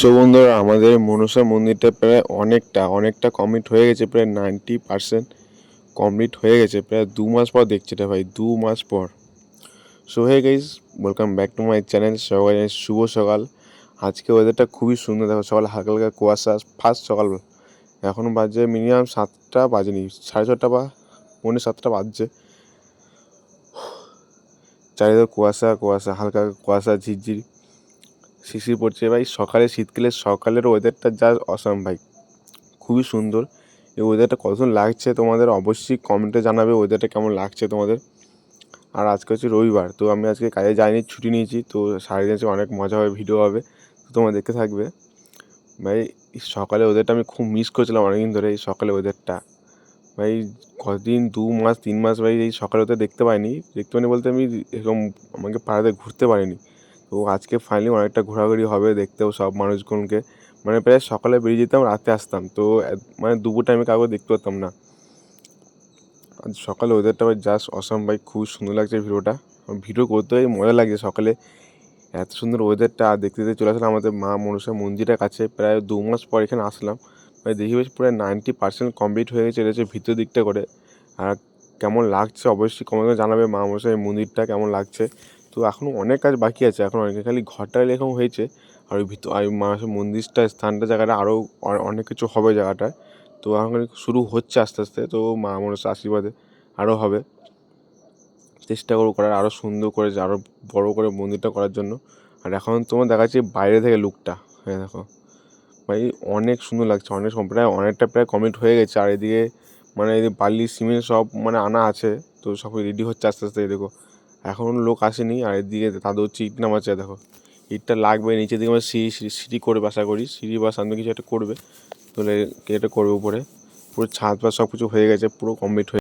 So বন্ধুরা, আমাদের মনসা মন্দিরটা প্রায় অনেকটা অনেকটা কমপ্লিট হয়ে গেছে, প্রায় নাইনটি পার্সেন্ট কমপ্লিট হয়ে গেছে, প্রায় দু মাস পর দেখছি এটা ভাই, দু মাস পর। So hey guys welcome back to my channel জানাই শুভ সকাল। আজকে ওয়েদারটা খুবই সুন্দর, দেখো সকাল হালকা হালকা কুয়াশা ফার্স্ট সকাল এখন বাজে মিনিমাম সাতটা বাজেনি, সাড়ে ছটা বা পৌনে সাতটা বাজছে। চারিদিকে কুয়াশা কুয়াশা হালকা কুয়াশা, ঝিরঝির। শিশির পড়ছে। ভাই, সকালে শীতকালে, সকালের ওয়েদারটা যা অসাম ভাই। খুবই সুন্দর। এই ওয়েদারটা কতক্ষণ লাগছে তোমাদের? অবশ্যই কমেন্টে জানাবে ওয়েদারটা কেমন লাগছে তোমাদের। আর আজকে হচ্ছে রবিবার, তো আমি আজকে কাজে যাইনি, ছুটি নিয়েছি, তো সারাদিন আজকে অনেক মজা হবে ভিডিও হবে, তো তোমরা দেখতে থাকবে। ভাই সকালে ওয়েদারটা আমি খুব মিস করছিলাম অনেকদিন ধরে, এই সকালে ওয়েদারটা ভাই কদিন দু মাস, তিন মাস, ভাই, এই সকালে ওদের দেখতে পাইনি। দেখতে পাইনি বলতে আমি এরকম আমাকে পাড়াতে ঘুরতে পারিনি। তো আজকে ফাইনালি অনেকটা ঘোরাঘুরি হবে দেখতেও সব মানুষগুলোকে মানে প্রায় সকালে বেরিয়ে যেতাম, রাতে আসতাম। তো মানে দুপুর টাইমে কাউকে দেখতে পারতাম না। আজ সকালে ওয়েদারটা ভাই জাস্ট অসম ভাই খুব সুন্দর লাগছে ভিডিওটা। ভিডিও করতে মজা লাগছে সকালে। এত সুন্দর ওয়েদারটা দেখতে দেখতে চলে আসলাম আমাদের মা মনসা মন্দিরের কাছে। প্রায় দু মাস পর এখানে আসলাম। ভাই দেখি বেশ প্রায় নাইনটি পার্সেন্ট কমপ্লিট হয়ে গেছে, এটা ভিতর দিকটা করে। আর কেমন লাগছে অবশ্যই কমে জানাবে মা মনসার এই মন্দিরটা কেমন লাগছে। তো এখনও অনেক কাজ বাকি আছে। এখন অনেক খালি ঘরটা এরকম হয়েছে আর ওই ভিতর, আর মানুষের মন্দিরটা, স্থানটা, জায়গাটা আরও অনেক কিছু হবে জায়গাটায় তো এখন শুরু হচ্ছে আস্তে আস্তে, তো মা মনসার আশীর্বাদে আরও হবে। চেষ্টা করব করার আরও সুন্দর করে আরও বড় করে মন্দিরটা করার জন্য। আর এখন তোমার দেখাচ্ছি বাইরে থেকে লুকটা হ্যাঁ দেখো। ভাই, অনেক সুন্দর লাগছে, অনেক প্রায় অনেকটা প্রায় কমপ্লিট হয়ে গেছে। আর এদিকে মানে বালি, সিমেন্ট সব মানে আনা আছে, তো সব রেডি হচ্ছে আস্তে আস্তে দেখো। এখন লোক আসেনি, আর এদিকে তাদের হচ্ছে ইট নামাচ্ছে, দেখো। ইটটা লাগবে, নিচের দিকে আমরা সিঁড়ি সিঁড়ি করবে আশা করি। সিঁড়ি বা সামনে কিছু একটা করবে, তাহলে এটা করবে উপরে। পুরো ছাদ বা সব কিছু হয়ে গেছে, পুরো কমপ্লিট হয়ে